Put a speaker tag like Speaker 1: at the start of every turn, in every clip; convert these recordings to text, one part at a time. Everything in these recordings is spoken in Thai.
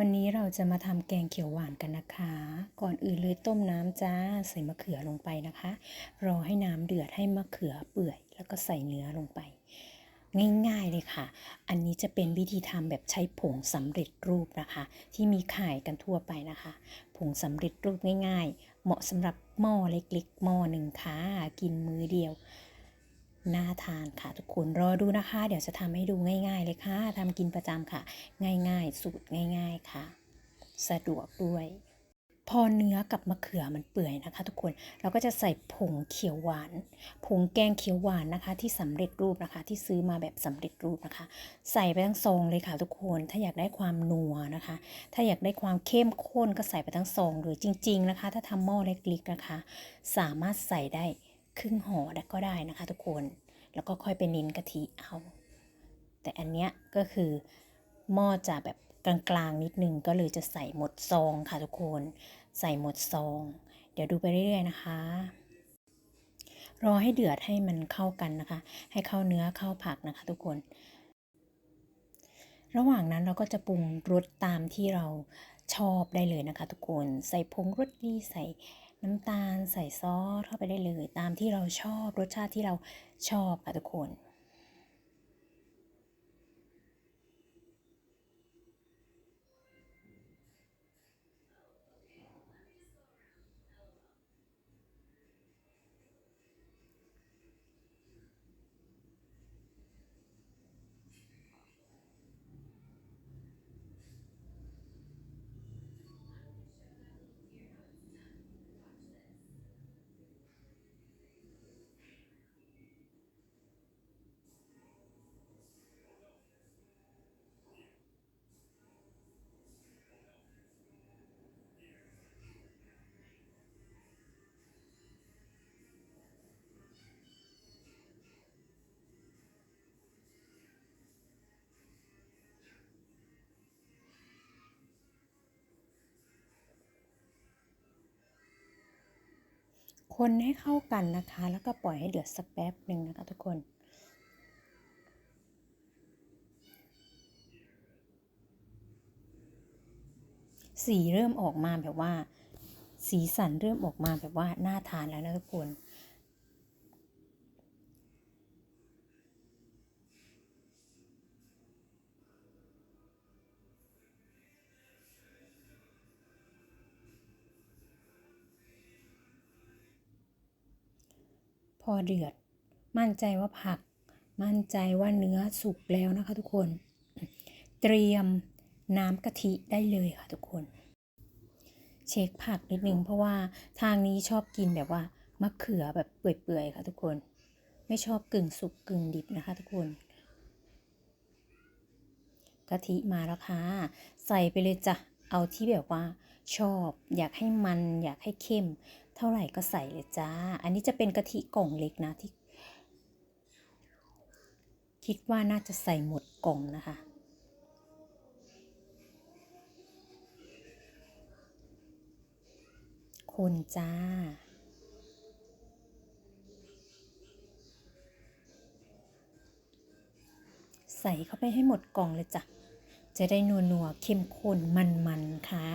Speaker 1: วันนี้เราจะมาทำแกงเขียวหวานกันนะคะ ก่อนอื่นเลยต้มน้ำจ้า ใส่มะเขือลงไปนะคะ รอให้น้ำเดือดให้มะเขือเปื่อย แล้วก็ใส่เนื้อลงไป ง่ายๆเลยค่ะ อันนี้จะเป็นวิธีทำแบบใช้ผงสำเร็จรูปนะคะ ที่มีขายกันทั่วไปนะคะ ผงสำเร็จรูปง่าย ๆ เหมาะสำหรับหม้อเล็กๆหม้อหนึ่งค่ะ กินมือเดียว น่าทานค่ะทุกคนรอดูนะคะ เดี๋ยวจะทำให้ดูง่าย ๆ เลยค่ะทำกินประจำค่ะ ง่ายๆ สูตรง่าย ๆค่ะ สะดวกด้วย พอเนื้อกับมะเขือมันเปื่อยนะคะ ทุกคนเราก็จะใส่ผงเขียวหวาน ผงแกงเขียวหวานนะคะ ที่สำเร็จรูปนะคะ ที่ซื้อมาแบบสำเร็จรูปนะคะ ใส่ไปทั้งซองเลยค่ะ ทุกคนถ้าอยากได้ความนัวนะคะ ถ้าอยากได้ความเข้มข้นก็ใส่ไปทั้งซองเลยจริง ๆนะคะ ถ้าทำหม้อเล็กๆนะคะ สามารถใส่ได้ ครึ่งห่อก็ได้นะคะ ทุกคน แล้วก็ค่อยไปน้นกะทิเอา แต่อันเนี้ยก็คือหม้อจะแบบกลางๆนิดนึงก็เลยจะใส่หมดซองค่ะทุกคน ใส่หมดซอง เดี๋ยวดูไปเรื่อยๆนะคะ รอให้เดือดให้มันเข้ากันนะคะ ให้เข้าเนื้อเข้าผักนะคะ ทุกคน ระหว่างนั้นเราก็จะปรุงรสตามที่เราชอบได้เลยนะคะ ทุกคน ใส่ผงรสดีใส่ น้ำตาลใส่ซอสเข้าไปได้เลย ตามที่เราชอบรสชาติที่เราชอบค่ะทุกคน คนให้เข้ากันนะคะ แล้วก็ปล่อยให้เดือดสักแป๊บหนึ่งนะคะทุกคนสีเริ่มออกมาแบบว่า สีสันเริ่มออกมาแบบว่าน่าทานแล้วนะทุกคน อเดือด มั่นใจว่าผัก มั่นใจว่าเนื้อสุกแล้วนะคะทุกคน เตรียมน้ำกะทิได้เลยค่ะทุกคน เช็คผักนิดนึงเพราะว่าทางนี้ชอบกินแบบว่ามะเขือแบบเปื่อยๆค่ะทุกคน ไม่ชอบกึ่งสุกกึ่งดิบนะคะทุกคนกะทิมาแล้วค่ะ ใส่ไปเลยจ้ะ เอาที่แบบว่าชอบ อยากให้มัน อยากให้เข้ม เท่าไหร่ก็ใส่เลยจ้า อันนี้จะเป็นกะทิกล่องเล็กนะที่ คิดว่าน่าจะใส่หมดกล่องนะคะคนจ้า ใส่เข้าไปให้หมดกล่องเลยจ้ะ จะได้นัวนัวๆเข้มข้นมันๆค่ะ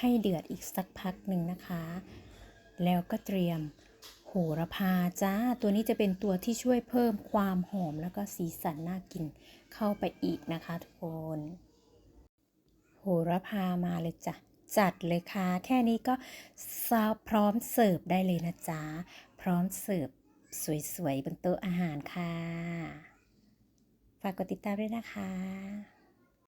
Speaker 1: ให้เดือดอีกสักพักหนึ่งนะคะ แล้วก็เตรียมโหระพาจ้า ตัวนี้จะเป็นตัวที่ช่วยเพิ่มความหอมแล้วก็สีสันน่ากินเข้าไปอีกนะคะทุกคน โหระพามาเลยจ้ะ จัดเลยค่ะ แค่นี้ก็ซาพร้อมเสิร์ฟได้เลยนะจ๊ะ พร้อมเสิร์ฟสวยๆบนโต๊ะอาหารค่ะ ฝากกดติดตามด้วยนะคะ